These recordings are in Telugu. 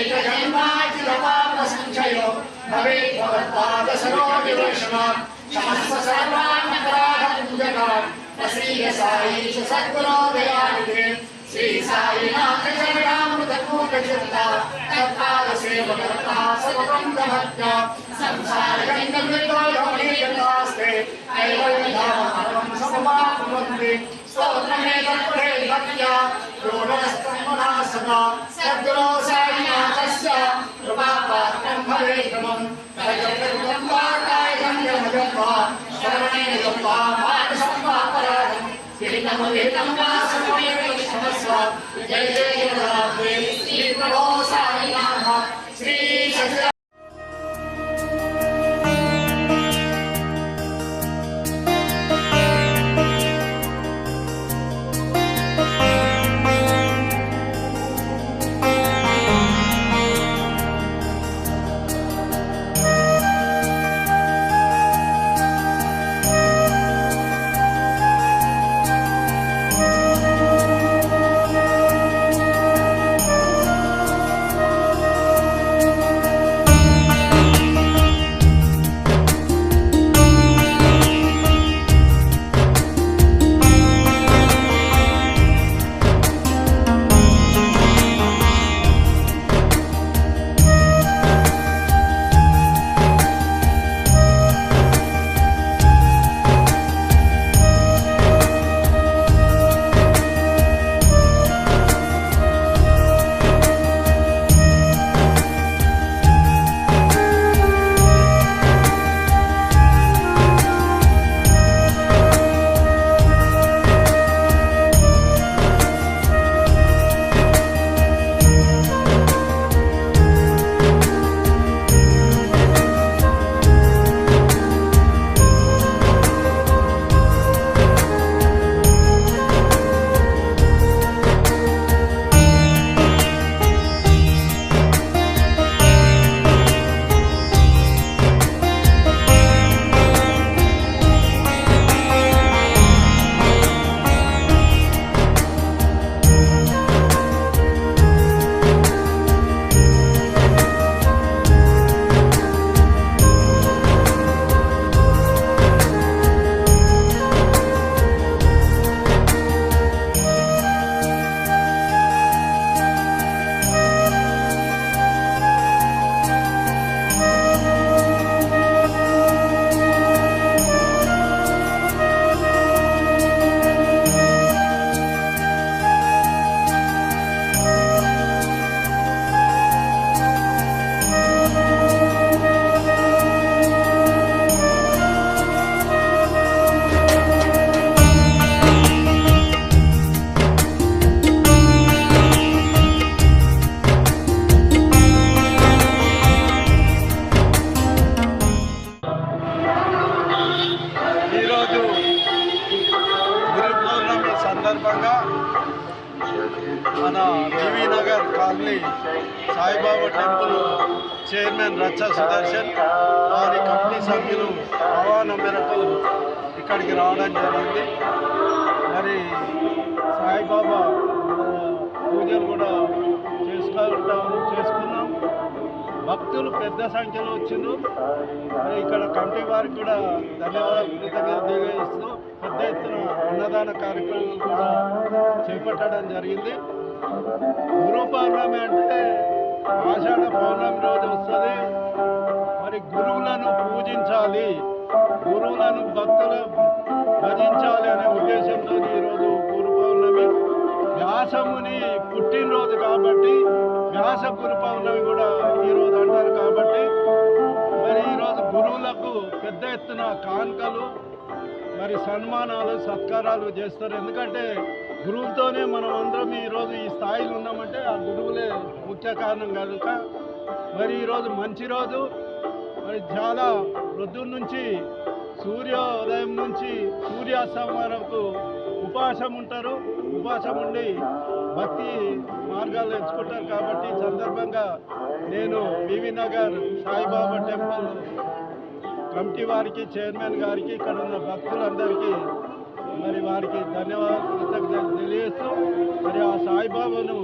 अनेकजन्माचिरपापसञ्चयो भवेत् भवत्पादसरो विवृष्मा क्षमस्व सर्वान्नपराधपूजकान् प्रसीद साई च सद्गुरो दयानिधे श्री साईनाथ चरणामृतकूटचित्ता तत्पादसेवकर्ता सततं दभक्त्या संसारगङ्गमृतोयमनीयतास्ते कैवल्यधामं सममाकुर्वन्ति स्तोत्रमेतत्पठे भक्त्या योगस्तन्मना सदा सद्गुरो साईनाथस्य कृपापात्रं भवेक्रमम् तजकृतं वा कायं यमजं वा शरणेन यं वा मानसम्पापराधम् विहितं विहितं वा सर्वमेव क्षमस्व जय जय సాయిబాబా టెంపుల్ చైర్మన్ రచ్చ సుదర్శన్ వారి కంపెనీ సభ్యులు ఆహ్వానం మేరకు ఇక్కడికి రావడం జరిగింది. మరి సాయిబాబా పూజలు కూడా చేసుకుంటా ఉంటాము భక్తులు పెద్ద సంఖ్యలో వచ్చిండ్రు. ఇక్కడ కమిటీ వారికి కూడా ధన్యవాదాలు తెలియజేస్తూ పెద్ద ఎత్తున అన్నదాన కార్యక్రమాలు కూడా చేపట్టడం జరిగింది. గురు పౌర్ణమి అంటే ఆషాఢ పౌర్ణమి రోజు వస్తుంది. మరి గురువులను పూజించాలి గురువులను భక్తులు భజించాలి అనే ఉద్దేశంతో ఈరోజు గురు పౌర్ణమి వ్యాసముని పుట్టినరోజు కాబట్టి వ్యాస గురు పౌర్ణమి కూడా ఎత్తున కానుకలు మరి సన్మానాలు సత్కారాలు చేస్తారు. ఎందుకంటే గురువుతోనే మనం అందరం ఈరోజు ఈ స్థాయిలో ఉన్నామంటే ఆ గురువులే ముఖ్య కారణం కనుక. మరి ఈరోజు మంచి రోజు. మరి చాలా రొద్దు నుంచి సూర్యోదయం నుంచి సూర్యాస్తమయం వరకు ఉపవాసం ఉంటారు. ఉపవాసం ఉండి భక్తి మార్గాలు ఎంచుకుంటారు. కాబట్టి సందర్భంగా నేను BV Nagar Saibaba temple committee వారికి చైర్మన్ గారికి ఇక్కడ ఉన్న భక్తులందరికీ మరి వారికి ధన్యవాదాలు తెలియజేస్తూ మరి ఆ సాయిబాబాను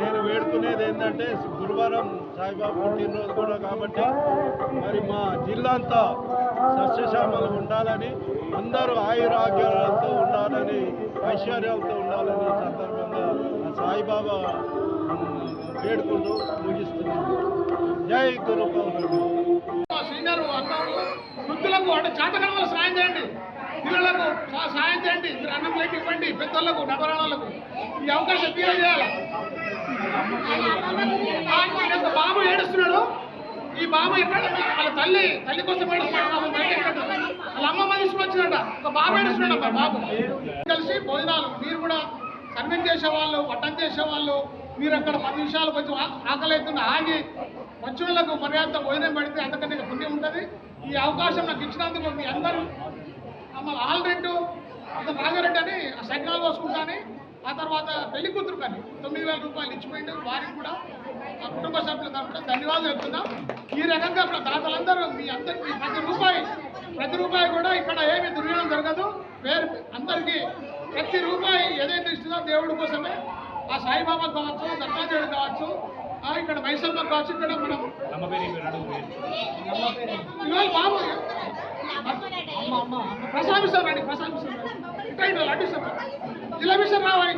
నేను వేడుకునేది ఏంటంటే గురువారం సాయిబాబా పుట్టినరోజు కూడా కాబట్టి మరి మా జిల్లా అంతా సస్యశ్యామలు ఉండాలని అందరూ ఆయురాగ్యాలతో ఉండాలని ఐశ్వర్యాలతో ఉండాలని సందర్భంగా ఆ సాయిబాబా వేడుకుంటూ ముగిస్తున్నాను. జై గురు పౌర్ణమి. సీనియర్ అన్నారు వృద్ధులకు అంటే చేతకాలంలో సాయం చేయండి. పిల్లలకు సాయం చేయండి. మీరు అన్నం ప్లేట్ ఇవ్వండి. పెద్దోళ్ళకు నగరాలకు ఈ అవకాశం తీరే చేయాలి? బాబు ఏడుస్తున్నాడు. ఈ బాబు ఎక్కడ? వాళ్ళ తల్లి తల్లి కోసం ఏడుస్తున్నాడు. ఆమె బయట ఎక్కడ? వాళ్ళ అమ్మమ్మ ఒక బాబు ఏడుస్తున్నాడు అబ్బా బాబు. కలిసి భోజనాలు మీరు కూడా సర్వెంట్ చేసేవాళ్ళు చేసే చేసేవాళ్ళు. మీరు అక్కడ పది నిమిషాలు కొంచెం ఆకలి అవుతుంది ఆగి వచ్చులకు మర్యాద భోజనం పెడితే అంతకంటే పుణ్యం ఉంటుంది. ఈ అవకాశం నాకు ఇచ్చినందుకు మీ అందరూ మమ్మల్ని ఆల్రెడ్డి అతను రాజారెడ్డి అని ఆ సైకిల్ పోసుకుంటాని ఆ తర్వాత పెళ్ళి కూతురు కానీ తొమ్మిది వేల రూపాయలు ఇచ్చిపోయింది వారికి కూడా ఆ కుటుంబ సభ్యుల తరఫున ధన్యవాదాలు చెప్తున్నాం. ఈ రకంగా ఇప్పుడు దాతలందరూ మీ అందరికీ ప్రతి రూపాయి ప్రతి రూపాయి కూడా ఇక్కడ ఏమి దుర్వినియోగం జరగదు. వేరు అందరికీ ప్రతి రూపాయి ఏదైతే ఇస్తుందో దేవుడి కోసమే ఆ సాయిబాబా కావచ్చు దత్తాత్రేయుడు కావచ్చు ఇక్కడ మైసమ్మ కావచ్చు ఇక్కడ మనం ఇవాళ బాబు. సార్ రండి సార్ ఇట్లా ఇట్లా లడ్డు సార్. జిలేబీ సార్ రావాలి